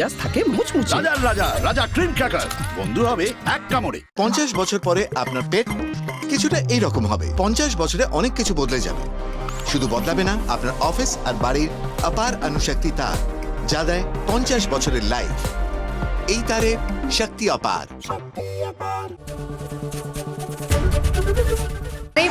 Just থাকে মুচমুচে। রাজার রাজা রাজা ক্রিম ক্র্যাকার। বন্ধু হবে এক কামড়ে। পঞ্চাশ বছর পরে আপনার পেট কিছুটা এইরকম হবে। পঞ্চাশ বছরে অনেক কিছু বদলে যাবে। শুধু বদলাবে না আপনার অফিস আর বাড়ির অপার অনুশক্তি তার। যা দেয় পঞ্চাশ বছরের লাইফ এই তারে শক্তি অপার।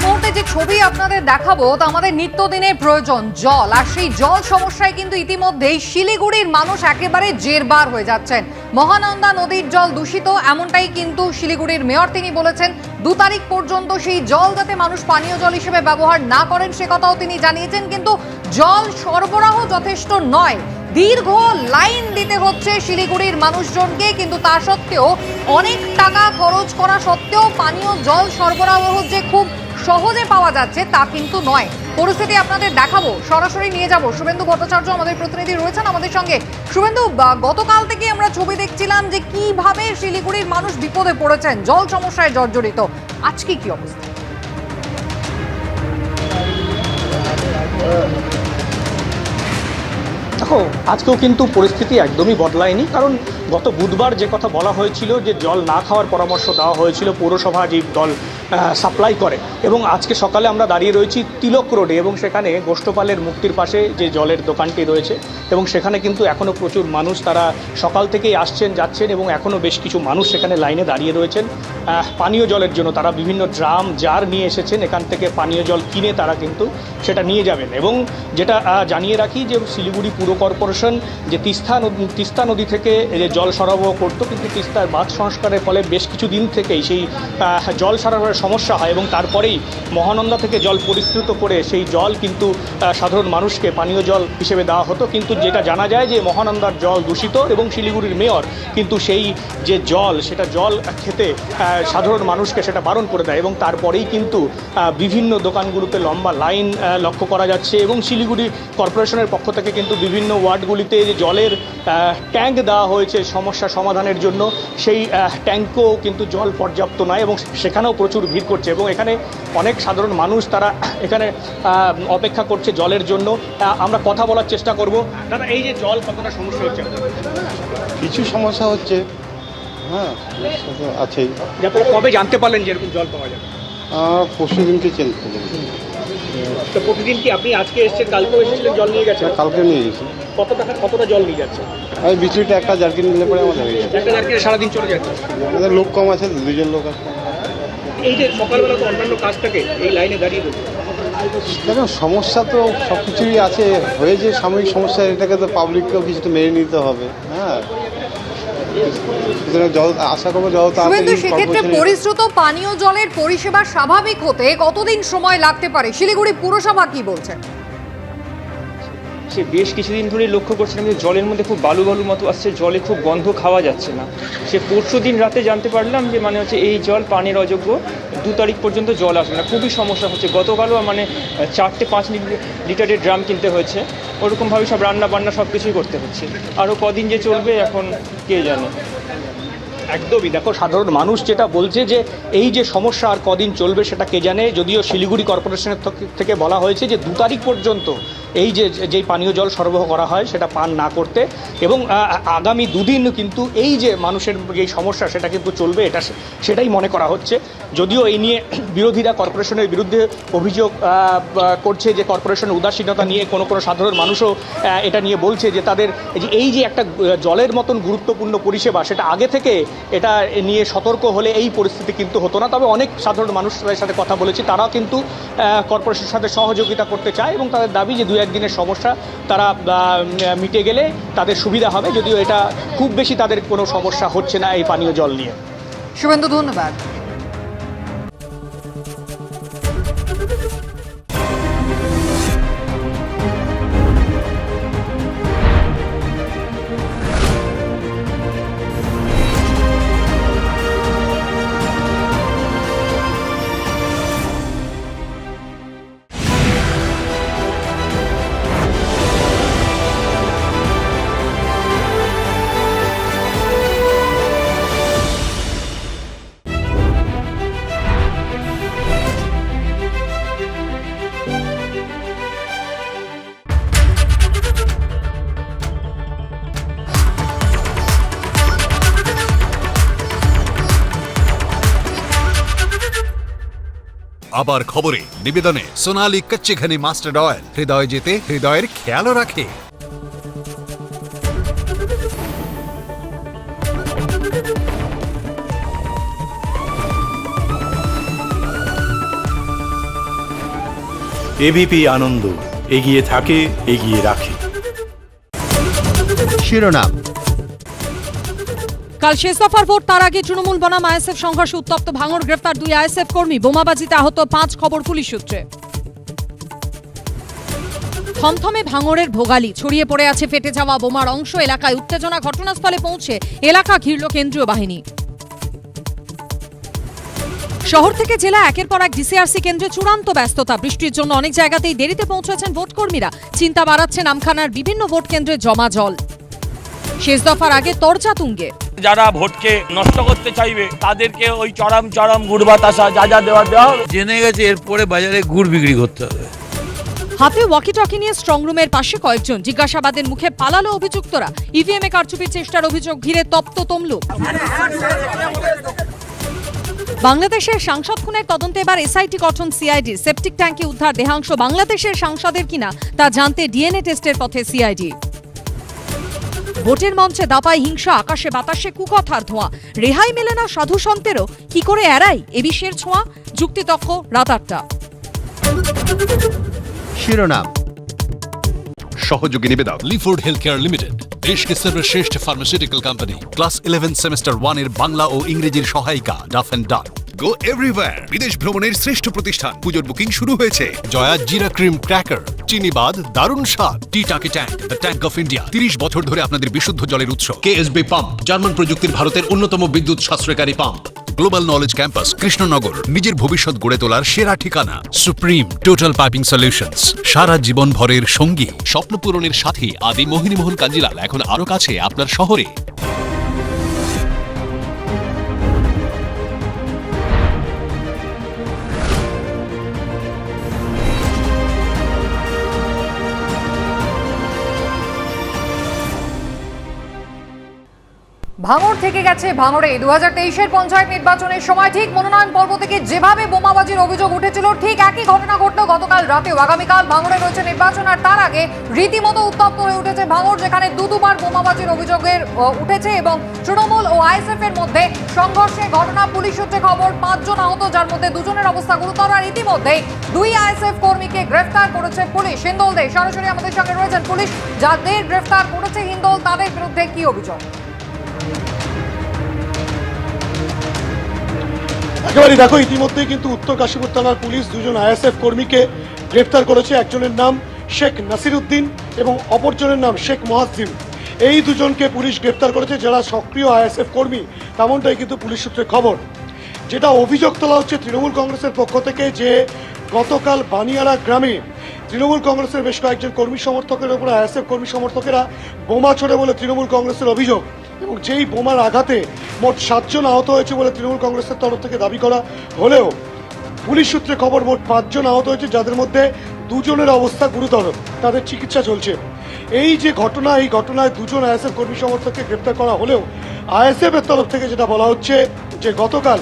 মুহূর্তে যে ছবি আপনাদের দেখাবো, তা আমাদের নিত্যদিনের প্রয়োজন, জল। আর সেই জল সমস্যায় কিন্তু ইতিমধ্যেই শিলিগুড়ির মানুষ একেবারে জেরবার হয়ে যাচ্ছেন। মহানন্দা নদীর জল দূষিত, এমনটাই কিন্তু শিলিগুড়ির মেয়র তিনি বলেছেন। দু তারিখ পর্যন্ত সেই জল যাতে মানুষ পানীয় জল হিসেবে ব্যবহার না করেন, সে কথাও তিনি জানিয়েছেন। কিন্তু জল সরবরাহ যথেষ্ট নয়। দীর্ঘ লাইন দিতে হচ্ছে শিলিগুড়ির মানুষজনকে, কিন্তু তা সত্ত্বেও অনেক টাকা খরচ করা সত্ত্বেও পানীয় জল সরবরাহ যে খুব সহজে পাওয়া যাচ্ছে তা কিন্তু নয়। পরিস্থিতি আপনাদের দেখাবো, সরাসরি নিয়ে যাব। শুভেন্দু ভট্টাচার্য আমাদের প্রতিনিধি রয়েছেন আমাদের সঙ্গে। শুভেন্দু গতকাল থেকে আমরা ছবি দেখছিলাম যে কীভাবে শিলিগুড়ির মানুষ বিপদে পড়েছেন, জল সমস্যায় জর্জরিত। আজকে কি অবস্থা? দেখো, আজকেও কিন্তু পরিস্থিতি একদমই বদলায়নি, কারণ গত বুধবার যে কথা বলা হয়েছিল যে জল না খাওয়ার পরামর্শ দেওয়া হয়েছিল পৌরসভা যে জল সাপ্লাই করে। এবং আজকে সকালে আমরা দাঁড়িয়ে রয়েছি তিলক রোডে এবং সেখানে গোষ্ঠপালের মুক্তির পাশে যে জলের দোকানটি রয়েছে এবং সেখানে কিন্তু এখনও প্রচুর মানুষ তারা সকাল থেকেই আসছেন, যাচ্ছেন এবং এখনও বেশ কিছু মানুষ সেখানে লাইনে দাঁড়িয়ে রয়েছেন। পানীয় জলের জন্য তারা বিভিন্ন ড্রাম, জার নিয়ে এসেছেন। এখান থেকে পানীয় জল কিনে তারা কিন্তু সেটা নিয়ে যাবেন। এবং যেটা জানিয়ে রাখি যে শিলিগুড়ি পুর কর্পোরেশন যে তিস্তা নদী তিস্তা নদী থেকে যে জল সরবরাহ করতো, কিন্তু তিস্তার বাঁধ সংস্কারের ফলে বেশ কিছু দিন থেকেই সেই জল সরবরাহের সমস্যা হয় এবং তারপরেই মহানন্দা থেকে জল পরিস্কৃত করে সেই জল কিন্তু সাধারণ মানুষকে পানীয় জল হিসেবে দেওয়া হতো। কিন্তু যেটা জানা যায় যে মহানন্দার জল দূষিত এবং শিলিগুড়ির মেয়র কিন্তু সেই যে জল, সেটা জল খেতে সাধারণ মানুষকে সেটা বারণ করে দেয় এবং তারপরেই কিন্তু বিভিন্ন দোকানগুলোতে লম্বা লাইন লক্ষ্য করা যাচ্ছে এবং শিলিগুড়ি কর্পোরেশনের পক্ষ থেকে কিন্তু বিভিন্ন ওয়ার্ডগুলিতে যে জলের ট্যাঙ্ক দেওয়া হয়েছে সমস্যা সমাধানের জন্য, সেই ট্যাঙ্কও কিন্তু জল পর্যাপ্ত নয় এবং সেখানেও প্রচুর ভিড় করছে এবং এখানে অনেক সাধারণ মানুষ তারা এখানে অপেক্ষা করছে জলের জন্য। আমরা কথা বলার চেষ্টা করব। দাদা এই যে জল কতটা সমস্যা হচ্ছে? কিছু সমস্যা হচ্ছে। হ্যাঁ আছেই। আপনারা কবে জানতে পারলেন যে এরকম জল পাওয়া যাবে? পরশু দিনকে চেঞ্জ করে তো প্রতিদিন কি আপনি আজকে এসেছেন কালকেও এসেছিলেন জল নিয়ে গেছেন? কালকে নিয়ে গেছি। কত টাকা কতটা জল নিয়ে যাচ্ছে? আমি একটা জার্কিন নিলে পরে আমাদের হয়ে যাবে। একটা জার্কিনে সারাদিন চলে যাচ্ছে আমাদের লোক কম আছে দুজন লোক আছে। এই যে সকালবেলা তো অন্যান্য কাজটাকে এই লাইনে দাঁড়িয়ে রয়েছে দেখুন সমস্যা তো সব কিছুই আছে। হয়ে যে সাময়িক সমস্যা এটাকে তো পাবলিককেও কিছুটা মেনে নিতে হবে। হ্যাঁ। আশা করব যত সেক্ষেত্রে পরিশ্রুত পানীয় জলের পরিষেবা স্বাভাবিক হতে কতদিন সময় লাগতে পারে? শিলিগুড়ি পুরসভা কি বলছে? সে বেশ কিছুদিন ধরে লক্ষ্য করছিলাম যে জলের মধ্যে খুব বালু বালু মতো আসছে, জলে খুব গন্ধ খাওয়া যাচ্ছে না। সে পরশু দিন রাতে জানতে পারলাম যে মানে হচ্ছে এই জল পানির অযোগ্য, দু তারিখ পর্যন্ত জল আসবে না। খুবই সমস্যা হচ্ছে। গতকালও মানে চারটে পাঁচ লিটারের ড্রাম কিনতে হয়েছে। ওরকমভাবে সব রান্না বান্না সব কিছুই করতে হচ্ছে। আরও কদিন যে চলবে এখন কে জানে। একদমই। দেখো, সাধারণ মানুষ যেটা বলছে যে এই যে সমস্যা আর কদিন চলবে সেটা কে জানে, যদিও শিলিগুড়ি কর্পোরেশনের থক- বলা হয়েছে যে দু তারিখ পর্যন্ত এই যে যেই পানীয় জল সরবরাহ করা হয় সেটা পান না করতে এবং আগামী দুদিন কিন্তু এই যে মানুষের যে সমস্যা সেটা কিন্তু চলবে, এটা সেটাই মনে করা হচ্ছে। যদিও এই নিয়ে বিরোধীরা কর্পোরেশনের বিরুদ্ধে অভিযোগ করছে যে কর্পোরেশনের উদাসীনতা নিয়ে কোনো কোনো সাধারণ মানুষও এটা নিয়ে বলছে যে তাদের এই যে এই যে একটা জলের মতন গুরুত্বপূর্ণ পরিষেবা, সেটা আগে থেকে এটা নিয়ে সতর্ক হলে এই পরিস্থিতি কিন্তু হতো না। তবে অনেক সাধারণ মানুষের সাথে কথা বলেছি, তারাও কিন্তু কর্পোরেশনের সাথে সহযোগিতা করতে চায় এবং তাদের দাবি যে দু একদিনের সমস্যা তারা মিটে গেলে তাদের সুবিধা হবে। যদিও এটা খুব বেশি তাদের কোনো সমস্যা হচ্ছে না এই পানীয় জল নিয়ে। শুভেন্দু, ধন্যবাদ। আবার খবরে নিবেদনে সোনালী কচ্চিঘনি মাস্টার্ড অয়েল হৃদয় যেতে হৃদয়ের খেয়ালও রাখে। এবিপি আনন্দ এগিয়ে থাকে এগিয়ে রাখে। শিরোনাম কাল শেষ দফার ভোট, তার আগে তৃণমূল বনাম আইএসএফ সংঘর্ষে উত্তপ্ত ভাঙড়, গ্রেফতার দুই আইএসএফ কর্মী, বোমাবাজিতে আহত পাঁচ খবর পুলিশ সূত্রে। থমথমে ভাঙড়ের ভোগালী, ছড়িয়ে পড়ে আছে ফেটে যাওয়া বোমার অংশ, এলাকায় উত্তেজনা ঘটনাস্থলে পৌঁছে এলাকা ঘিরল কেন্দ্রীয় বাহিনী। শহর থেকে জেলা একের পর এক ডিসিআরসি কেন্দ্রে চূড়ান্ত ব্যস্ততা, বৃষ্টির জন্য অনেক জায়গাতেই দেরিতে পৌঁছেছেন ভোটকর্মীরা। চিন্তা বাড়াচ্ছে নামখানার বিভিন্ন ভোট কেন্দ্রে জমা জল। শেষ দফার আগে তরজা তুঙ্গে। যারা ভোটকে নষ্ট করতে চাইবে তাদেরকে ওই চরম চরম গুড় বাতাসা যা যা দেওয়া দেওয়া হবে। জেনে গেছে এরপরে বাজারে গুড় বিক্রি করতে হবে। হাতে ওয়াকি টকি নিয়ে স্ট্রং রুমের পাশে কয়েকজন। জিজ্ঞাসাবাদের মুখে পালালো অভিযুক্তরা। ইভিএম এ কারচুপির চেষ্টার অভিযোগ ঘিরে তপ্ত তমলুক। বাংলাদেশের সাংসদ খুনের তদন্তে এবার এসআইটি গঠন সিআইডি সেপটিক ট্যাঙ্কে উদ্ধার দেহাংশ বাংলাদেশের সাংসদের কিনা তা জানতে ডিএনএ টেস্টের পথে সিআইডি ভোটের মঞ্চে দাপায় হিংসা আকাশে বাতাসে কুকথার ধোঁয়া রেহাই মেলে না সাধু সন্তেরও কি করে এড়াই এ বিষের ছোঁয়া যুক্তিতক্ক রাত আটটা শিরোনাম সহযোগী নিবেদক লিফোর্ড হেলথ কেয়ার লিমিটেড দেশ के सर्वश्रेष्ठ फार्मास्यूटिकल कंपनी क्लास 11 সেমিস্টার 1 এর বাংলা ও ইংরেজির সহায়িকা ডাফ এন্ড ডাক গো এভরিওয়্যার বিদেশ ভ্রমণের শ্রেষ্ঠ প্রতিষ্ঠান। পুজোর বুকিং শুরু হয়েছে। জয়া জিরা ক্রিম ক্র্যাকার চিনিবাদ দারুণ স্বাদ। টি টাকি tank the tank of India তিরিশ বছর ধরে আপনাদের বিশুদ্ধ জলের উৎস। কেএসবি পাম্প জার্মান প্রযুক্তির ভারতের অন্যতম বিদ্যুৎ সাশ্রয়কারী pump global knowledge campus Krishnanagar. নিজের ভবিষ্যৎ গড়ে তোলার সেরা ঠিকানা। সুপ্রিম টোটাল পাইপিং সলিউশনস সারা জীবন ভরের সঙ্গী। স্বপ্ন পূরণের সাথে, আদি মোহিনীমোহন কাঞ্জিলাল। এখন আরও কাছে, আপনার শহরে। ভাঙড় থেকে গেছে ভাঙড়ে দু হাজার তেইশের পঞ্চায়েত নির্বাচনের সময় ঠিক মনোনয়ন পর্ব থেকে যেভাবে বোমাবাজির অভিযোগ উঠেছিল, ঠিক একই ঘটনা ঘটলো গতকাল রাতেও। আগামীকাল ভাঙড়ে রয়েছে নির্বাচন আর তার আগে রীতিমতো উত্তপ্ত হয়ে উঠেছে ভাঙড় যেখানে দু দুবার বোমাবাজির অভিযোগের উঠেছে এবং তৃণমূল ও আইএসএফ এর মধ্যে সংঘর্ষে ঘটনা, পুলিশ সূত্রে খবর পাঁচজন আহত, যার মধ্যে দুজনের অবস্থা গুরুতর। আর ইতিমধ্যে দুই আইএসএফ কর্মীকে গ্রেফতার করেছে পুলিশ। হিন্দোল দে সরাসরি আমাদের সঙ্গে রয়েছেন পুলিশ। যাদের গ্রেফতার করেছে হিন্দোল, তাদের বিরুদ্ধে কি অভিযোগ? একেবারে দেখো, ইতিমধ্যেই কিন্তু উত্তর কাশীপুর থানার পুলিশ দুজন আইএসএফ কর্মীকে গ্রেফতার করেছে। একজনের নাম শেখ নাসিরুদ্দিন এবং অপরজনের নাম শেখ মহাসিম এই দুজনকে পুলিশ গ্রেফতার করেছে, যারা সক্রিয় আইএসএফ কর্মী। তেমনটাই কিন্তু পুলিশ সূত্রে খবর। যেটা অভিযোগ তোলা হচ্ছে তৃণমূল কংগ্রেসের পক্ষ থেকে যে গতকাল বানিয়ারা গ্রামে তৃণমূল কংগ্রেসের বেশ কয়েকজন কর্মী সমর্থকের উপর আইএসএফ কর্মী সমর্থকেরা বোমা ছোড়ে বলে তৃণমূল কংগ্রেসের অভিযোগ। এবং যেই বোমার আঘাতে মোট সাতজন আহত হয়েছে বলে তৃণমূল কংগ্রেসের তরফ থেকে দাবি করা হলেও পুলিশ সূত্রে খবর মোট পাঁচজন আহত হয়েছে, যাদের মধ্যে দুজনের অবস্থা গুরুতর। তাদের চিকিৎসা চলছে। এই যে ঘটনা, এই ঘটনায় দুজন আইএসএফ কর্মী সমর্থককে গ্রেপ্তার করা হলেও আইএসএফ এর তরফ থেকে যেটা বলা হচ্ছে যে গতকাল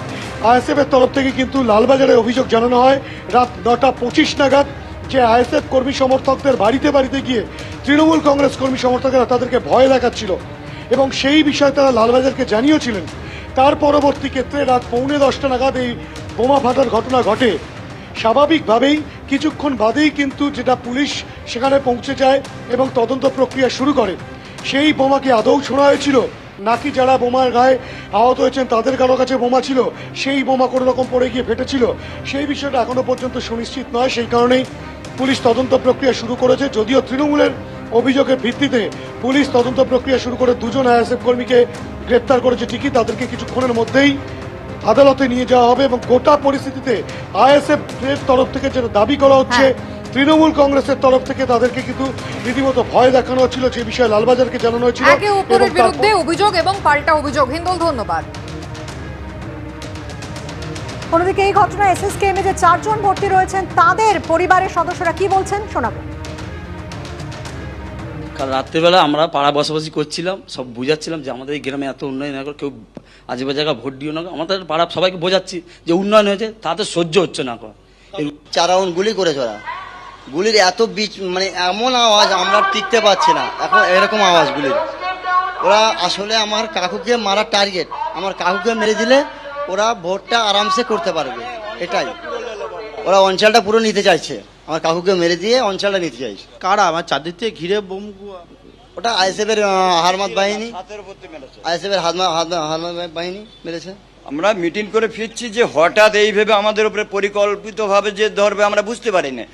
আইএসএফ এর তরফ থেকে কিন্তু লালবাজারে অভিযোগ জানানো হয়, রাত নটা পঁচিশ নাগাদ যে আইএসএফ কর্মী সমর্থকদের বাড়িতে বাড়িতে গিয়ে তৃণমূল কংগ্রেস কর্মী সমর্থকেরা তাদেরকে ভয় দেখাচ্ছিল। এবং সেই বিষয়ে তারা লালবাজারকে জানিয়েছিলেন। তার পরবর্তী ক্ষেত্রে রাত পৌনে দশটা নাগাদ এই বোমা ফাটার ঘটনা ঘটে। স্বাভাবিকভাবেই কিছুক্ষণ বাদেই কিন্তু যেটা পুলিশ সেখানে পৌঁছে যায় এবং তদন্ত প্রক্রিয়া শুরু করে। সেই বোমাকে আদৌ ছোড়া হয়েছিল? নাকি যারা বোমার গায়ে আহত হয়েছেন তাদের কারও কাছে বোমা ছিল? সেই বোমা কোনো রকম পড়ে গিয়ে ফেটেছিল? সেই বিষয়টা এখনও পর্যন্ত সুনিশ্চিত নয়। সেই কারণেই পুলিশ তদন্ত প্রক্রিয়া শুরু করেছে। যদিও তৃণমূলের অভিযোগের ভিত্তিতে পুলিশ তদন্ত প্রক্রিয়া শুরু করে দুজন আইএসএফ কর্মীকে গ্রেপ্তার করেছে ঠিকই তাদেরকে কিছুক্ষণের মধ্যেই আদালতে নিয়ে যাওয়া হবে এবং গোটা পরিস্থিতিতে আইএসএফ এর তরফ থেকে যেটা দাবি করা হচ্ছে তৃণমূল কংগ্রেসের তরফ থেকে তাদেরকে কিন্তু রীতিমতো ভয় দেখানো হচ্ছিল যে বিষয়ে লালবাজারকে জানানো হয়েছিল বিরুদ্ধে অভিযোগ এবং পাল্টা অভিযোগ। হিন্দোল ধন্যবাদ। অন্যদিকে এই ঘটনায় এসএসকেএমে যে চারজন ভর্তি রয়েছেন তাদের পরিবারের সদস্যরা কি বলছেন শোনাবো। কাল রাত্রেবেলা আমরা পাড়া বসবাসি করছিলাম, সব বোঝাচ্ছিলাম যে আমাদের এই গ্রামে এত উন্নয়ন না কেউ আজেবাজে জায়গা ভোট দিও না আমাদের পাড়া সবাইকে বোঝাচ্ছি যে উন্নয়ন হয়েছে, তাতে সহ্য হচ্ছে না চার রাউন্ড গুলি করেছে ওরা। গুলির এত বিচ মানে এমন আওয়াজ আমরা টিকতে পারছি না। এখন এরকম আওয়াজ গুলির। ওরা আসলে আমার কাকুকে মারার টার্গেট আমার কাকুকে মেরে দিলে ওরা ভোটটা আরামসে করতে পারবে। এটাই। ওরা অঞ্চলটা পুরো নিতে চাইছে। আমার কাকুকে মেরে দিয়ে অঞ্চলটা নিতে চাইছে। কারা? আমার চারদিক থেকে ঘিরে বোম ওটা আইএসএফের হারমাত বাহিনী। আইএসএফের হারমাত হারমাত বাহিনী মেরেছে। আমরা মিটিং করে ফিরছি যে হঠাৎ এইভাবে আমাদের উপরে পরিকল্পিতভাবে যে ধরবে আমরা বুঝতে পারি না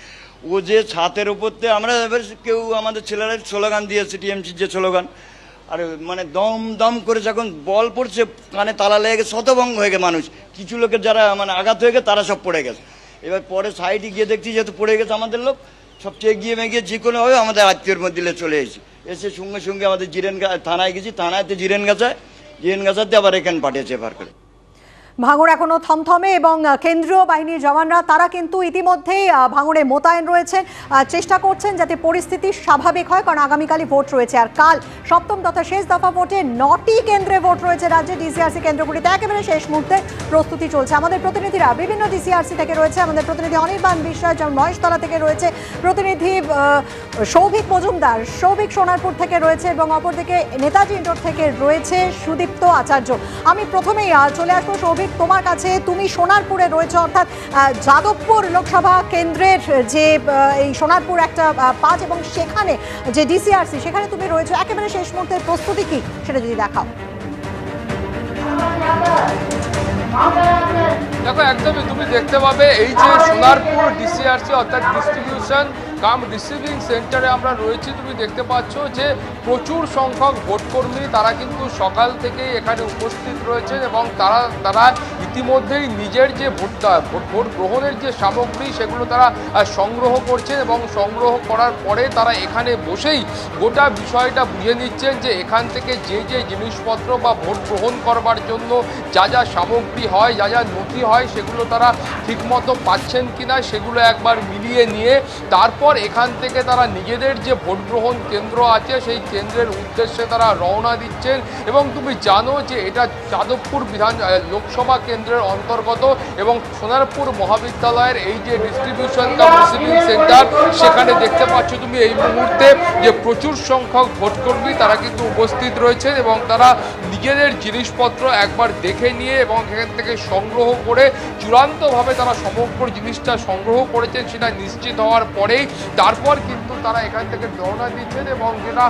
ও যে ছাতের উপর দিয়ে আমরা এবার কেউ আমাদের ছেলেরা স্লোগান দিয়েছে টিএমসির যে স্লোগান। আর মানে দম দম করে যখন বল পড়ছে কানে তালা লেগে গেছে শতভঙ্গ হয়ে গেছে মানুষ। কিছু লোকের যারা মানে আঘাত হয়ে গেছে তারা সব পড়ে গেছে। এবার পরে সাইডে গিয়ে দেখছি যেহেতু পড়ে গেছে আমাদের লোক সবচেয়ে গিয়ে মেগিয়ে যে কোনো হবে আমাদের আত্মীয়র মধ্যে চলে এসেছি। এসে সঙ্গে সঙ্গে আমাদের জিরেন থানায় গেছি থানায় তো জিরেন গাছায়, জিরেন গাছাতে আবার এখানে পাঠিয়েছে এবার করে। ভাঙড় এখনও থমথমে এবং কেন্দ্রীয় বাহিনীর জওয়ানরা, তারা কিন্তু ইতিমধ্যেই ভাঙড়ে মোতায়েন রয়েছেন চেষ্টা করছেন যাতে পরিস্থিতি স্বাভাবিক হয়, কারণ আগামীকালই ভোট রয়েছে। আর কাল সপ্তম তথা শেষ দফা ভোটে নটি কেন্দ্রে ভোট রয়েছে রাজ্যে ডিসিআরসি কেন্দ্রগুলিতে। একেবারে শেষ মুহূর্তে প্রস্তুতি চলছে। আমাদের প্রতিনিধিরা বিভিন্ন ডিসিআরসি থেকে রয়েছে। আমাদের প্রতিনিধি অনির্বাণ বিশ্বাস যেমন মহেশতলা থেকে রয়েছে। প্রতিনিধি সৌভিক মজুমদার, সৌভিক সোনারপুর থেকে রয়েছে এবং অপরদিকে নেতাজি ইন্ডোর থেকে রয়েছে সুদীপ্ত আচার্য। আমি প্রথমেই চলে আসব সৌভিক। তোমার কাছে তুমি সোনারপুরে রয়েছে, অর্থাৎ যাদবপুর লোকসভা কেন্দ্রের যে এই সোনারপুর একটা পাঁচ এবং সেখানে যে ডিসিআরসি সেখানে তুমি রয়েছে। একেবারে শেষ মুহূর্তের প্রস্তুতি কি সেটা যদি দেখাও। দেখো, একদমই তুমি দেখতে পাবে এই যে সোনারপুর ডিসিআরসি অর্থাৎ ডিস্ট্রিবিউশন কাম রিসিভিং সেন্টারে আমরা রয়েছি। তুমি দেখতে পাচ্ছ যে প্রচুর সংখ্যক ভোটকর্মী তারা কিন্তু সকাল থেকেই এখানে উপস্থিত রয়েছেন এবং তারা তারা ইতিমধ্যেই নিজের যে ভোটটা, ভোট ভোট গ্রহণের যে সামগ্রী সেগুলো তারা সংগ্রহ করছেন এবং সংগ্রহ করার পরে তারা এখানে বসেই গোটা বিষয়টা বুঝে নিচ্ছেন যে এখান থেকে যে যে জিনিসপত্র বা ভোট গ্রহণ করবার জন্য যা যা সামগ্রী হয়, যা যা নথি হয় সেগুলো তারা ঠিকমতো পাচ্ছেন কিনা সেগুলো একবার মিলিয়ে নিয়ে তারপর এখান থেকে তারা নিজেদের যে ভোট গ্রহণ কেন্দ্র আছে, সেই কেন্দ্রের উদ্দেশ্যে তারা রওনা দিচ্ছেন। এবং তুমি জানো যে এটা যাদবপুর বিধান লোকসভা কেন্দ্রের অন্তর্গত এবং সোনারপুর মহাবিদ্যালয়ের এই যে ডিস্ট্রিবিউশন রিসিভিং সেন্টার সেখানে দেখতে পাচ্ছ তুমি এই মুহূর্তে যে প্রচুর সংখ্যক ভোটকর্মী তারা কিন্তু উপস্থিত রয়েছেন এবং তারা নিজেদের জিনিসপত্র একবার দেখে নিয়ে এবং এখান থেকে সংগ্রহ করে চূড়ান্তভাবে তারা সমগ্র জিনিসটা সংগ্রহ করেছেন সেটা নিশ্চিত হওয়ার পরেই তারপর কিন্তু তারা এখান থেকে রওনা দিচ্ছেন এবং যেটা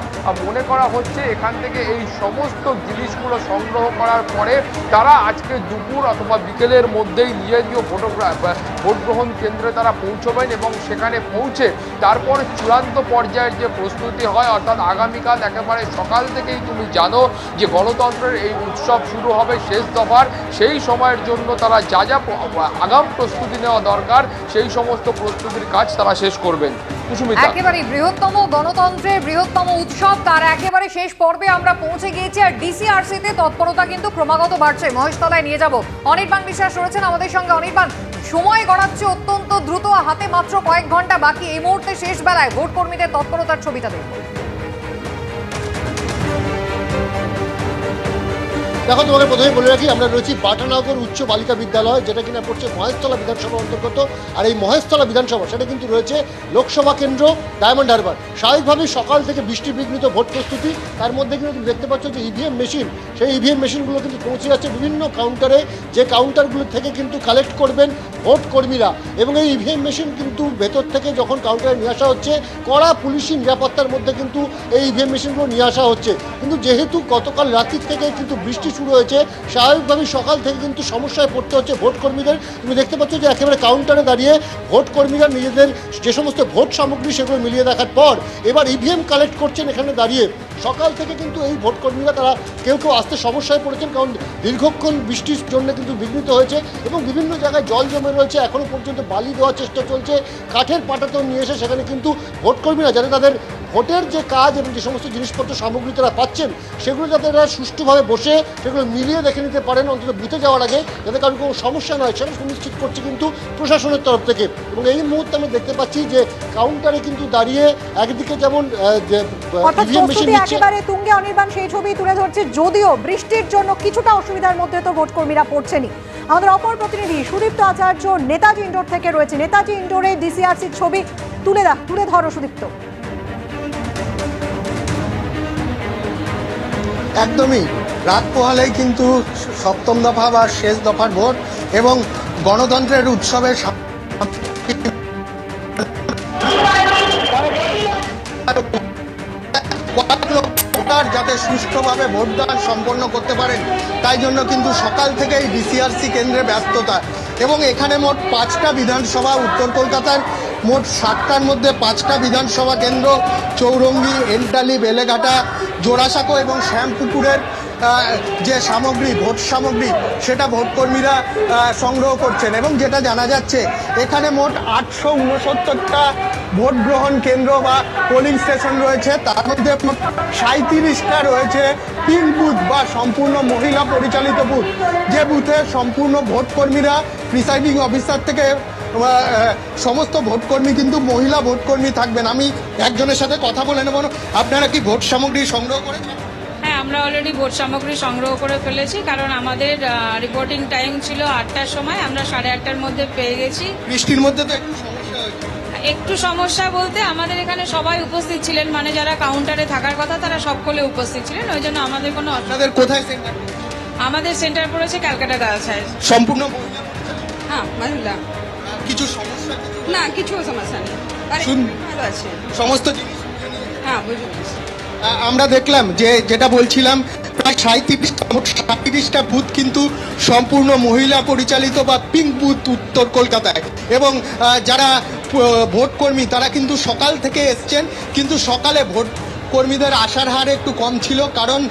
মনে করা হচ্ছে, এখান থেকে এই সমস্ত জিনিসগুলো সংগ্রহ করার পরে তারা আজকে দুপুর অথবা বিকেলের মধ্যেই নিজ নিজ ভোটোগ্রাফ ভোট গ্রহণ কেন্দ্রে তারা পৌঁছবেন এবং সেখানে পৌঁছে তারপর চূড়ান্ত পর্যায়ের যে প্রস্তুতি হয়, অর্থাৎ আগামীকাল একেবারে সকাল থেকেই তুমি জানো যে গণতন্ত্রের এই উৎসব শুরু হবে শেষ দফার। সেই সময়ের জন্য তারা যা যা আগাম প্রস্তুতি নেওয়া দরকার, সেই সমস্ত প্রস্তুতির কাজ তারা শেষ করবেন। একেবারে বৃহত্তম গণতন্ত্রের বৃহত্তম উৎসব, তার একেবারে শেষ পর্বে আমরা পৌঁছে গিয়েছি আর ডিসিআরসি তে তৎপরতা কিন্তু ক্রমাগত বাড়ছে। মহেশতলায় নিয়ে যাব। অনির্বাণ বিশ্বাস রয়েছেন আমাদের সঙ্গে। অনির্বাণ, সময় গড়াচ্ছে অত্যন্ত দ্রুত, হাতে মাত্র কয়েক ঘণ্টা বাকি। এই মুহূর্তে শেষ বেলায় ভোট কর্মীদের তৎপরতার ছবিটা দেখুন। দেখো, তোমাকে প্রথমে বলে রাখি, আমরা রয়েছি বাটানগর উচ্চ বালিকা বিদ্যালয়, যেটা কিনা পড়ছে মহেশতলা বিধানসভা অন্তর্গত। আর এই মহেশতলা বিধানসভা, সেটা কিন্তু রয়েছে লোকসভা কেন্দ্র, ডায়মন্ড হারবার। স্বাভাবিকভাবেই সকাল থেকে বৃষ্টি বিঘ্নিত ভোট প্রস্তুতি, তার মধ্যে কিন্তু তুমি দেখতে পাচ্ছ যে ইভিএম মেশিন সেই ইভিএম মেশিনগুলো কিন্তু পৌঁছে যাচ্ছে বিভিন্ন কাউন্টারে যে কাউন্টারগুলো থেকে কিন্তু কালেক্ট করবেন ভোট কর্মীরা। এবং এই ইভিএম মেশিন কিন্তু ভেতর থেকে যখন কাউন্টারে নিয়ে আসা হচ্ছে, কড়া পুলিশি নিরাপত্তার মধ্যে কিন্তু এই ইভিএম মেশিনগুলো নিয়ে আসা হচ্ছে। কিন্তু যেহেতু গতকাল রাত্রি থেকে কিন্তু বৃষ্টি শুরু হয়েছে। স্বাভাবিকভাবেই সকাল থেকে কিন্তু সমস্যায় পড়তে হচ্ছে ভোট কর্মীদের। তুমি দেখতে পাচ্ছ যে একেবারে কাউন্টারে দাঁড়িয়ে ভোট কর্মীরা নিজেদের যে সমস্ত ভোট সামগ্রী সেগুলো মিলিয়ে দেখার পর এবার ইভিএম কালেক্ট করছেন এখানে দাঁড়িয়ে। সকাল থেকে কিন্তু এই ভোট কর্মীরা তারা কেউ কেউ আসতে সমস্যায় পড়েছেন কারণ দীর্ঘক্ষণ বৃষ্টির জন্য কিন্তু বিঘ্নিত হয়েছে এবং বিভিন্ন জায়গায় জল জমে রয়েছে। এখনও পর্যন্ত বালি দেওয়ার চেষ্টা চলছে। কাঠের পাটাতেও নিয়ে এসে সেখানে কিন্তু ভোট কর্মীরা যাতে তাদের ভোটের যে কাজ এবং যে সমস্ত জিনিসপত্র সামগ্রী তারা পাচ্ছেন, সেগুলো যাতে এরা সুষ্ঠুভাবে বসে সেগুলো মিলিয়ে দেখে নিতে পারেন অন্তত বুথে যাওয়ার আগে যাতে কারণ কোনো সমস্যা নয় সেটা সুনিশ্চিত করছে কিন্তু প্রশাসনের তরফ থেকে। এবং এই মুহূর্তে আমরা দেখতে পাচ্ছি যে কাউন্টারে কিন্তু দাঁড়িয়ে একদিকে যেমন একেবারে তুঙ্গে অনির্বাণ সেই ছবি তুলে ধরছে যদিও বৃষ্টির জন্য কিছুটা অসুবিধার মধ্যে তো ভোট কর্মীরা পড়ছেনই। আমাদের অপর প্রতিনিধি সুদীপ্ত আচার্য নেতাজি ইন্ডোর থেকে রয়েছে নেতাজি ইন্ডোরে ডিসিআরসির ছবি তুলে তুলে ধরো সুদীপ্ত। একদমই। রাত পোহালেই কিন্তু সপ্তম দফা বা শেষ দফার ভোট এবং গণতন্ত্রের উৎসবে যাতে সুষ্ঠুভাবে ভোটদান সম্পন্ন করতে পারেন, তাই জন্য কিন্তু সকাল থেকেই ডিসিআরসি কেন্দ্রে ব্যস্ততা। এবং এখানে মোট পাঁচটা বিধানসভা, উত্তর কলকাতার মোট ষাটটার মধ্যে পাঁচটা বিধানসভা কেন্দ্র, চৌরঙ্গি এন্টালি বেলেঘাটা, জোড়াসাঁকো এবং শ্যামপুকুরের যে সামগ্রী, ভোট সামগ্রী, সেটা ভোটকর্মীরা সংগ্রহ করছেন এবং যেটা জানা যাচ্ছে, এখানে মোট আটশো উনসত্তরটা ভোট গ্রহণ কেন্দ্র বা পোলিং স্টেশন রয়েছে। তার মধ্যে সাঁত্রিশটা রয়েছে পিঙ্ক বুথ বা সম্পূর্ণ মহিলা পরিচালিত বুথ। যে বুথে সম্পূর্ণ ভোটকর্মীরা প্রিসাইডিং অফিসার থেকে সমস্ত ভোটকর্মী কিন্তু মহিলা ভোটকর্মী থাকবেন। আমি একজনের সাথে কথা বলে নেব। আপনারা কি ভোট সামগ্রী সংগ্রহ করেছেন? আমরা অলরেডি ভোট সামগ্রী সংগ্রহ করে ফেলেছি কারণ আমাদের রিপোর্টিং টাইম ছিল আটটার সময় আমরা সাড়ে আটটার মধ্যে পেয়ে গেছি। বৃষ্টির মধ্যে তো একটু সমস্যা একটু সমস্যা বলতে আমাদের এখানে সবাই উপস্থিত ছিলেন মানে যারা কাউন্টারে থাকার কথা তারা সকলে উপস্থিত ছিলেন ওই জন্য আমাদের কোনো আপনাদের কোথায় সেন্টার আমাদের সেন্টার পড়েছে ক্যালকাটা গার্লস হাই সম্পূর্ণ হ্যাঁ মহিলা কিছু সমস্যা? না কিছু সমস্যা নেই। ভালো আছে। সমস্ত জিনিস হ্যাঁ বুঝতে আ- আমরা দেখলাম যে, যেটা বলছিলাম, প্রায় সাঁত্রিশটা মোট সাঁত্রিশটা বুথ কিন্তু সম্পূর্ণ মহিলা পরিচালিত বা পিঙ্ক বুথ উত্তর কলকাতায়। এবং যারা ভোট কর্মী তারা কিন্তু সকাল থেকে এসছেন, কিন্তু সকালে ভোট কর্মীদের আসার হার একটু কম ছিল কারণ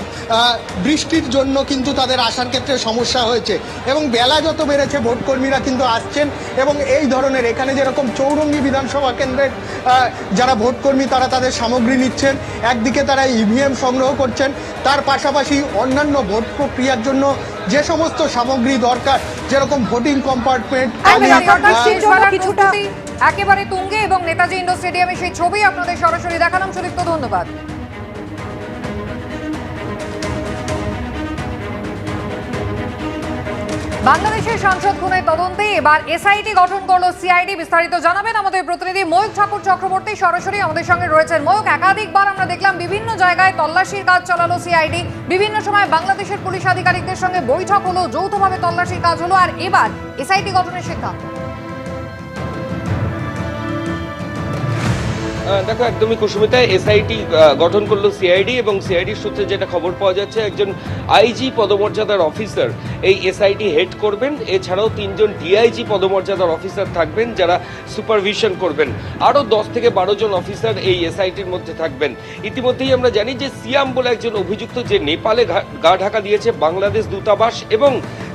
বৃষ্টির জন্য কিন্তু তাদের আসার ক্ষেত্রে সমস্যা হয়েছে। এবং বেলা যত বেড়েছে ভোট কর্মীরা কিন্তু আসছেন এবং এই ধরনের এখানে যেরকম চৌরঙ্গি বিধানসভা কেন্দ্রের যারা ভোট কর্মী তারা তাদের সামগ্রী নিচ্ছেন একদিকে তারা ইভিএম সংগ্রহ করছেন তার পাশাপাশি অন্যান্য ভোট প্রক্রিয়ার জন্য যে সমস্ত সামগ্রী দরকার যেরকম ভোটিং কম্পার্টমেন্ট কিছুটা- একেবারে তুঙ্গে এবং নেতাজি ইন্ডোর স্টেডিয়ামে সেই ছবি আপনাদের সরাসরি দেখালাম সুদীপ্ত ধন্যবাদ। বাংলাদেশের সাংসদ খুনের তদন্তে এবার এসআইটি গঠন করল সিআইডি। বিস্তারিত জানাবেন আমাদের প্রতিনিধি ময়ূক ঠাকুর চক্রবর্তী। সরাসরি আমাদের সঙ্গে রয়েছেন ময়ূক একাধিকবার আমরা দেখলাম বিভিন্ন জায়গায় তল্লাশির কাজ চালালো সিআইডি। বিভিন্ন সময় বাংলাদেশের পুলিশ আধিকারিকদের সঙ্গে বৈঠক হলো, যৌথভাবে তল্লাশির কাজ হলো, আর এবার এসআইটি গঠনের সিদ্ধান্ত। দেখো, একদমই কুসুমিতা এসআইটি গঠন করল সিআইডি এবং সিআইডির সূত্রে যেটা খবর পাওয়া যাচ্ছে, একজন আইজি পদমর্যাদার অফিসার এই এসআইটি হেড করবেন। এছাড়াও তিনজন ডিআইজি পদমর্যাদার অফিসার থাকবেন, যারা সুপারভিশন করবেন। আরও দশ থেকে বারো জন অফিসার এই এসআইটির মধ্যে থাকবেন। ইতিমধ্যেই আমরা জানি যে সিয়াম বলে একজন অভিযুক্ত যে নেপালে গা ঢাকা দিয়েছে, বাংলাদেশ দূতাবাস এবং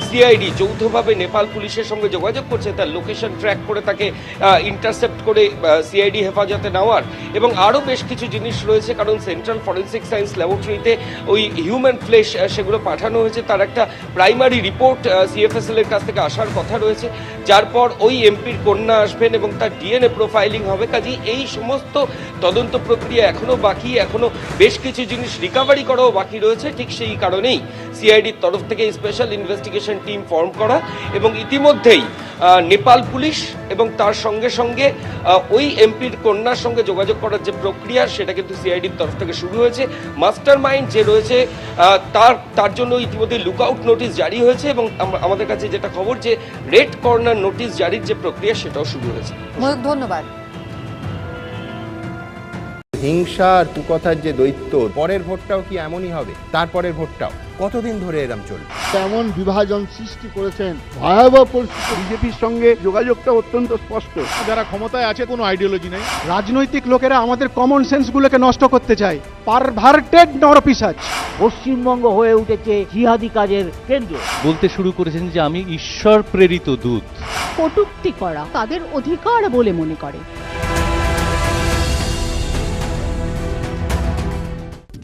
সিআইডি যৌথভাবে নেপাল পুলিশের সঙ্গে যোগাযোগ করছে, তার লোকেশন ট্র্যাক করে তাকে ইন্টারসেপ্ট করে সিআইডি হেফাজতে নেওয়ার। এবং আরও বেশ কিছু জিনিস রয়েছে, কারণ সেন্ট্রাল ফরেন্সিক সায়েন্স ল্যাবরেটরিতে ওই হিউম্যান ফ্লেশ সেগুলো পাঠানো হয়েছে। তার একটা প্রাইমারি রিপোর্ট সিএফএসএল এর কাছ থেকে আসার কথা রয়েছে। যার পর ওই এমপির কন্যা আসবেন এবং তার ডিএনএ প্রোফাইলিং হবে। কাজে এই সমস্ত তদন্ত প্রক্রিয়া এখনও বাকি এখনও বেশ কিছু জিনিস রিকাভারি করাও বাকি রয়েছে, ঠিক সেই কারণেই সিআইডির তরফ থেকে স্পেশাল ইনভেস্টিগেশন টিম ফর্ম করা এবং ইতিমধ্যেই নেপাল পুলিশ এবং তার সঙ্গে সঙ্গে ওই এমপির কন্যার সঙ্গে যোগাযোগ করার যে প্রক্রিয়া, সেটা কিন্তু সিআইডির তরফ থেকে শুরু হয়েছে। মাস্টার মাইন্ড যে রয়েছে তার তার জন্য ইতিমধ্যে লুক আউট নোটিশ জারি হয়েছে এবং আমাদের কাছে যেটা খবর যে রেড কর্নার নোটিশ জারির যে প্রক্রিয়া, সেটাও শুরু হয়েছে। ধন্যবাদ। হিংসা আর কুকথার যে দৈত্য পরের ভোটটাও কি এমনই হবে? তারপরের ভোটটাও। কতদিন ধরে এরম চলবে? তেমন বিভাজন সৃষ্টি করেছেন ভয়াবহ পরিস্থিতি। বিজেপির সঙ্গে যোগাযোগটা অত্যন্ত স্পষ্ট। যারা ক্ষমতায় আছে কোনো আইডিওলজি নেই। রাজনৈতিক লোকেরা আমাদের কমন সেন্সগুলোকে নষ্ট করতে চায়। পারভার্টেড নরপিসাজ। পশ্চিমবঙ্গ হয়ে উঠেছে জিহাদি কাজের কেন্দ্র। বলতে শুরু করেছেন যে আমি ঈশ্বর প্রেরিত দূত। কটূক্তি করা তাদের অধিকার বলে মনে করে।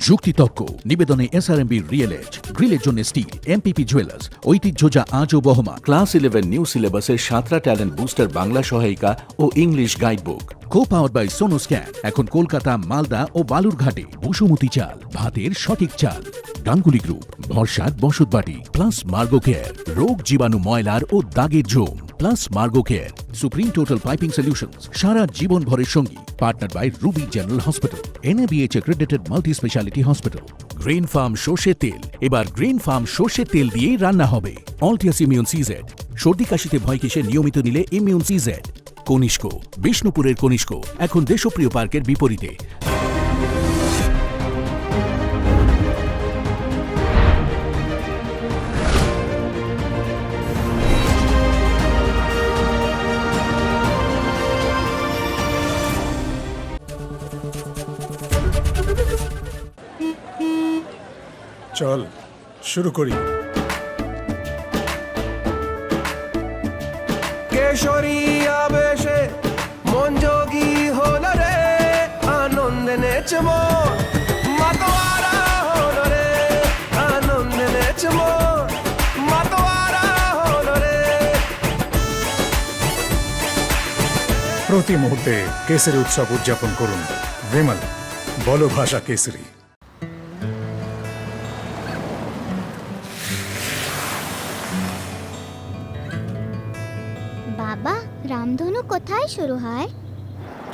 যুক্তিতক্ক নিবেদনে এসআরএমবি রিয়েল এজ গ্রিলের জন্য স্টিল এমপিপি জুয়েলার্স ঐতিহ্য যা আজও বহমা ক্লাস ইলেভেন নিউ সিলেবাসের সাতটা ট্যালেন্ট বুস্টার বাংলা সহায়িকা ও English guidebook co power by Sono Scan এখন কলকাতা মালদা ও বালুরঘাটে বসুমতি চাল ভাতের সঠিক চাল। গাঙ্গুলি গ্রুপ ভরসাদ বসতবাটি প্লাস মার্গো কেয়ার রোগ জীবাণু ময়লার ও দাগের জোম plus Margo care supreme total piping solutions সারা জীবন ভরের সঙ্গী partner by Ruby general hospital NABH accredited multi speciality hospital green farm সর্ষে তেল এবার গ্রিন ফার্ম সর্ষে তেল দিয়েই রান্না হবে। অলটিয়াস ইমিউন সিজেড সর্দি কাশিতে ভয় কিসে নিয়মিত নিলে ইমিউন সিজেড কনিষ্ক, বিষ্ণুপুরের কনিষ্ক, এখন দেশপ্রিয় পার্কের বিপরীতে। চল শুরু করি। কেশরী আবেশে মন যোগী হল রে আনন্দে নেচব। মাতোয়ারা হল রে আনন্দে নেচব। মাতোয়ারা হল রে। প্রতি মুহূর্তে কেসরি উৎসব উদযাপন করুন। বিমল বলো ভাষা কেসরি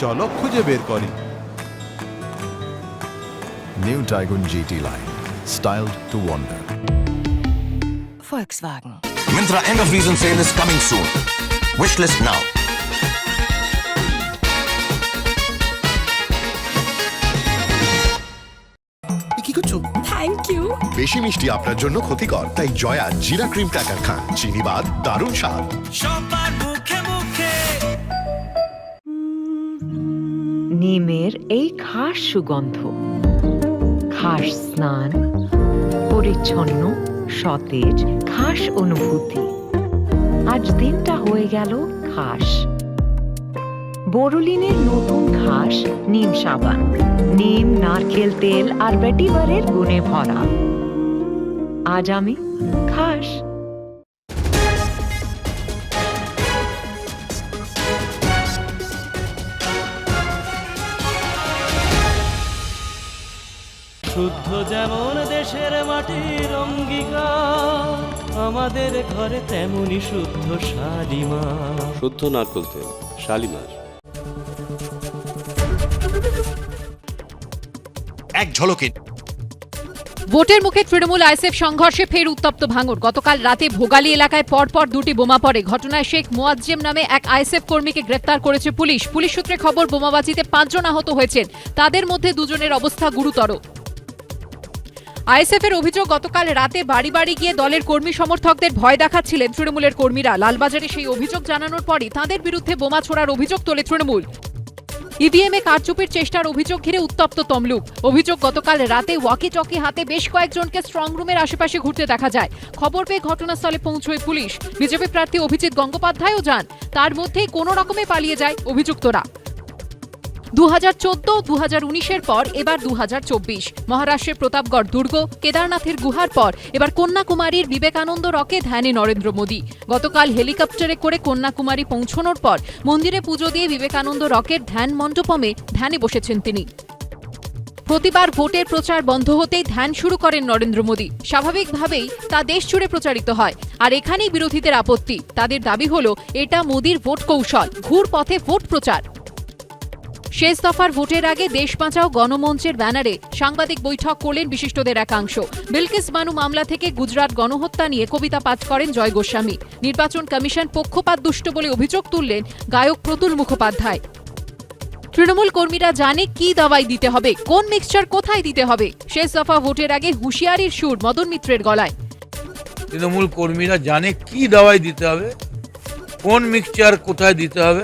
চলো খুঁজে বের করি new Taigun GT line styled to wonder Volkswagen. Mintra end of season sale is coming soon. Wishlist now. কি করছ থ্যাংক ইউ বেশি মিষ্টি আপনার জন্য ক্ষতিকর তাই জয়া জিরা ক্রিম ক্র্যাকার খান চিনি বাদ দারুণ স্বাদ নিমের এই খাস সুগন্ধ। খাস স্নান, পরিচ্ছন্ন, সতেজ, খাস অনুভূতি। আজ দিনটা হয়ে গেল খাস। বরুলিনের নতুন ঘাস নিম সাবান, নিম, নারকেল তেল আর বেটিবারের গুণে ভরা। আজ আমি খাস শুদ্ধ যেমন দেশের মাটির অঙ্গীকার আমাদের ঘরে তেমনি শুদ্ধ শালিমা শুদ্ধ নারকল তেল শালিমার। এক ঝলকে ভোটের মুখে তৃণমূল আইএসএফ সংঘর্ষে ফের উত্তপ্ত ভাঙর গতকাল রাতে ভোগালী এলাকায় পরপর দুটি বোমা পড়ে। ঘটনায় শেখ মোয়াজ্জেম নামে এক আইএসএফ কর্মীকে গ্রেপ্তার করেছে পুলিশ। পুলিশ সূত্রে খবর বোমাবাজিতে পাঁচজন আহত হয়েছেন। তাদের মধ্যে দুজনের অবস্থা গুরুতর। আইএসএফ এর অভিযোগ, গতকাল রাতে বাড়ি বাড়ি গিয়ে দলের কর্মী সমর্থকদের ভয় দেখাচ্ছিলেন তৃণমূলের কর্মীরা। লালবাজারে সেই অভিযোগ জানানোর পরই তাঁদের বিরুদ্ধে বোমা ছোড়ার অভিযোগ তোলে তৃণমূল। ইভিএম এ কারচুপির চেষ্টার অভিযোগ ঘিরে উত্তপ্ত তমলুক। অভিযোগ, গতকাল রাতে ওয়াকি টকি হাতে বেশ কয়েকজনকে স্ট্রং রুমের আশেপাশে ঘুরতে দেখা যায়। খবর পেয়ে ঘটনাস্থলে পৌঁছয় পুলিশ। বিজেপি প্রার্থী অভিজিৎ গঙ্গোপাধ্যায়ও যান। তার মধ্যেই কোনো রকমে পালিয়ে যায় অভিযুক্তরা। দু হাজার চোদ্দ দু হাজার উনিশের পর, এবার দু হাজার চব্বিশ। মহারাষ্ট্রের প্রতাপগড় দুর্গ, কেদারনাথের গুহার পর, এবার কন্যাকুমারীর বিবেকানন্দ রকে ধ্যানে নরেন্দ্র মোদী। গতকাল হেলিকপ্টারে করে কন্যাকুমারী পৌঁছানোর পর, মন্দিরে পুজো দিয়ে বিবেকানন্দ রকের ধ্যান মণ্ডপমে ধ্যানে বসেছেন তিনি। প্রতিবার ভোটের প্রচার বন্ধ হতেই ধ্যান শুরু করেন নরেন্দ্র মোদী। স্বাভাবিকভাবেই তা দেশ জুড়ে প্রচারিত হয়। আর এখানেই বিরোধীদের আপত্তি। তাদের দাবি হলো, এটা মোদীর ভোট কৌশল ঘুর পথে ভোট প্রচার। শেষ দফার ভোটের আগে দেশ বাঁচাও গণমঞ্চের ব্যানারে সাংবাদিক বৈঠক করলেন বিশিষ্টদের একাংশ। বিলকিস বানু মামলা থেকে গুজরাট গণহত্যা নিয়ে কবিতা পাঠ করেন জয় গোস্বামী। নির্বাচন কমিশন পক্ষপাত দুষ্ট বলে অভিযোগ তুললেন গায়ক প্রতুল মুখোপাধ্যায়। তৃণমূল কর্মীরা জানে কি দাওয়াই দিতে হবে, কোন মিক্সচার কোথায় দিতে হবে। শেষ দফা ভোটের আগে হুঁশিয়ারির সুর মদন মিত্রের গলায়। তৃণমূল কর্মীরা জানে কি দাওয়াই দিতে হবে, কোন মিক্সচার কোথায় দিতে হবে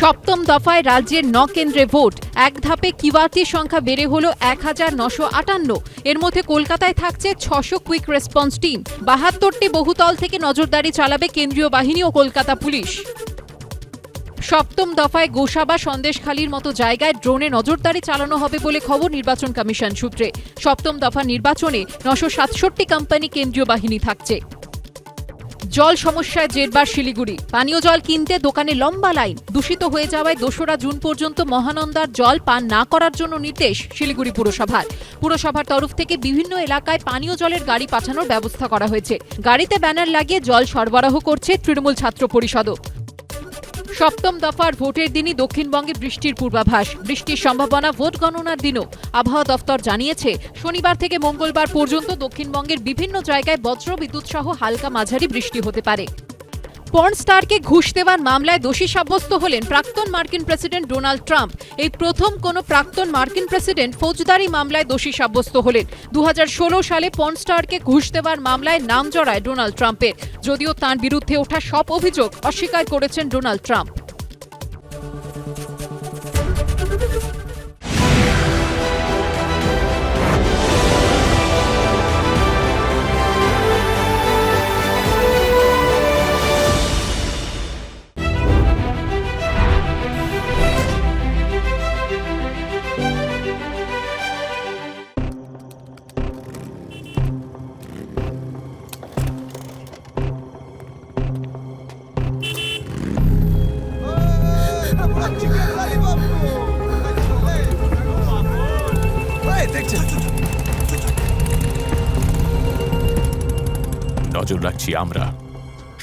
সপ্তম দফায় রাজ্যের ন কেন্দ্রে ভোট। এক ধাপে কিওয়াতির সংখ্যা বেড়ে হলো এক হাজার নশো আটান্ন। এর মধ্যে কলকাতায় থাকছে ছশো কুইক রেসপন্স টিম। বাহাত্তরটি বহুতল থেকে নজরদারি চালাবে কেন্দ্রীয় বাহিনী ও কলকাতা পুলিশ। সপ্তম দফায় গোসাবা সন্দেশখালীর মতো জায়গায় ড্রোনে নজরদারি চালানো হবে বলে খবর নির্বাচন কমিশন সূত্রে। সপ্তম দফা নির্বাচনে নশো সাতষট্টি কোম্পানি কেন্দ্রীয় বাহিনী থাকছে। জল সমস্যায় জেরবার শিলিগুড়ি। পানীয় জল কিনতে দোকানে লম্বা লাইন। দূষিত হয়ে যাওয়ায় দোসরা জুন পর্যন্ত মহানন্দার জল পান না করার জন্য নির্দেশ শিলিগুড়ি পুরসভার। পুরসভার তরফ থেকে বিভিন্ন এলাকায় পানীয় জলের গাড়ি পাঠানোর ব্যবস্থা করা হয়েছে। গাড়িতে ব্যানার লাগিয়ে জল সরবরাহ করছে তৃণমূল ছাত্র পরিষদও। সপ্তম দফার ভোটের দিনই দক্ষিণবঙ্গে বৃষ্টির পূর্বাভাস। বৃষ্টির সম্ভাবনা ভোট গণনার দিনও। আবহাওয়া দফতর জানিয়েছে, শনিবার থেকে মঙ্গলবার পর্যন্ত দক্ষিণবঙ্গের বিভিন্ন জায়গায় বজ্রবিদ্যুৎ সহ হালকা মাঝারি বৃষ্টি হতে পারে। পর্ন স্টারকে ঘুষ দেওয়ার মামলায় দোষী সাব্যস্ত হলেন প্রাক্তন মার্কিন প্রেসিডেন্ট ডোনাল্ড ট্রাম্প। এই প্রথম কোনো প্রাক্তন মার্কিন প্রেসিডেন্ট ফৌজদারি মামলায় দোষী সাব্যস্ত হলেন। দু হাজার ষোলো সালে পর্ন স্টারকে ঘুষ দেওয়ার মামলায় নাম জড়ায় ডোনাল্ড ট্রাম্পের। যদিও তাঁর বিরুদ্ধে ওঠা সব অভিযোগ অস্বীকার করেছেন ডোনাল্ড ট্রাম্প। রাখছি আমরা।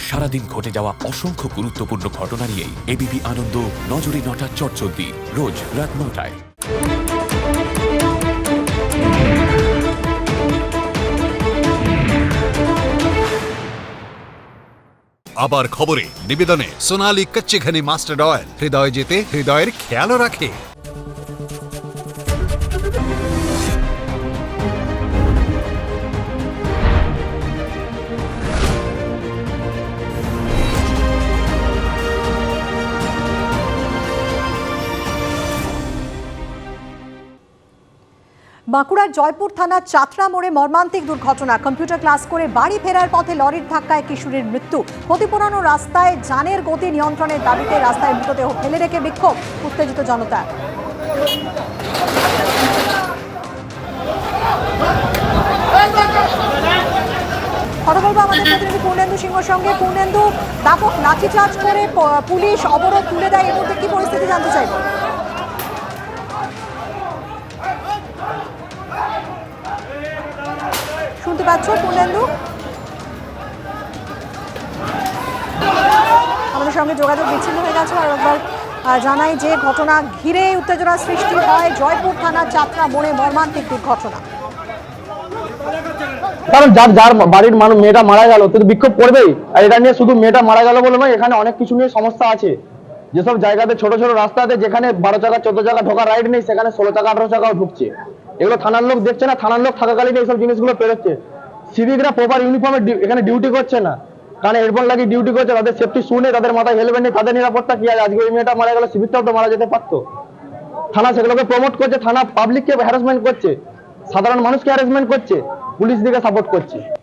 সারাদিন ঘটে যাওয়া অসংখ্য গুরুত্বপূর্ণ ঘটনা নিয়েই এবিপি আনন্দ নজরে নটার চটচলতি রোজ রাত নটায়। আবার খবরে, নিবেদনে সোনালী কচ্চি ঘনি মাস্টার্ড অয়েল হৃদয় যেতে হৃদয়ের খেয়ালও রাখে। বাঁকুড়ার জয়পুর থানার চাতরা মোড়ে মর্মান্তিক দুর্ঘটনা। কম্পিউটার ক্লাস করে বাড়ি ফেরার পথে লরির ধাক্কায় কিশোরীর মৃত্যু। ক্ষতিপূরণ রাস্তায় যানের গতি নিয়ন্ত্রণের দাবিতে রাস্তায় মৃতদেহ ফেলে রেখে বিক্ষোভ, উত্তেজিত জনতা। কথা বলব আমাদের প্রতিনিধি পূর্ণেন্দু সিংহর সঙ্গে। পূর্ণেন্দু, ব্যাপক লাঠিচার্জ করে পুলিশ অবরোধ তুলে দেয় এর মধ্যে কি পরিস্থিতি জানতে চাইব? শুনতে পাচ্ছ, পূর্ণেন্দু? আমাদের সঙ্গে যোগাযোগ বিচ্ছিন্ন হয়ে গেছে। আর একবার জানাই যে ঘটনা ঘিরে উত্তেজনার সৃষ্টি হয় জয়পুর থানার যাত্রা মোড়ে মর্মান্তিক দুর্ঘটনা। কারণ যার যার বাড়ির মানুষ মেয়েটা মারা গেল, তো বিক্ষোভ করবেই। আর এটা নিয়ে শুধু মেয়েটা মারা গেল বলে নয়, এখানে অনেক কিছু নিয়ে সমস্যা আছে। যেসব জায়গাতে ছোট ছোট রাস্তাতে যেখানে বারো চাকা, চোদ্দ চাকা ঢোকার রাইড নেই, সেখানে ষোলো চাকা, আঠারো চাকাও ঢুকছে। এগুলো থানার লোক দেখছে না, থানার লোক থাকাকালীন এইসব জিনিসগুলো পেরোচ্ছে। সিভিকরা প্রপার ইউনিফর্মে এখানে ডিউটি করছে না। কারণ এরপর লাগিয়ে ডিউটি করছে, তাদের সেফটি শুনে তাদের মাথায় হেলমেট নেই, তাদের নিরাপত্তা কি? আছে আজকে ওই মেয়েটা মারা গেল সিভিকটাও তো মারা যেতে পারতো। থানা সেগুলোকে প্রমোট করছে, থানা পাবলিককে হ্যারাসমেন্ট করছে। সাধারণ মানুষকে হ্যারাসমেন্ট করছে, পুলিশ দিকে সাপোর্ট করছে।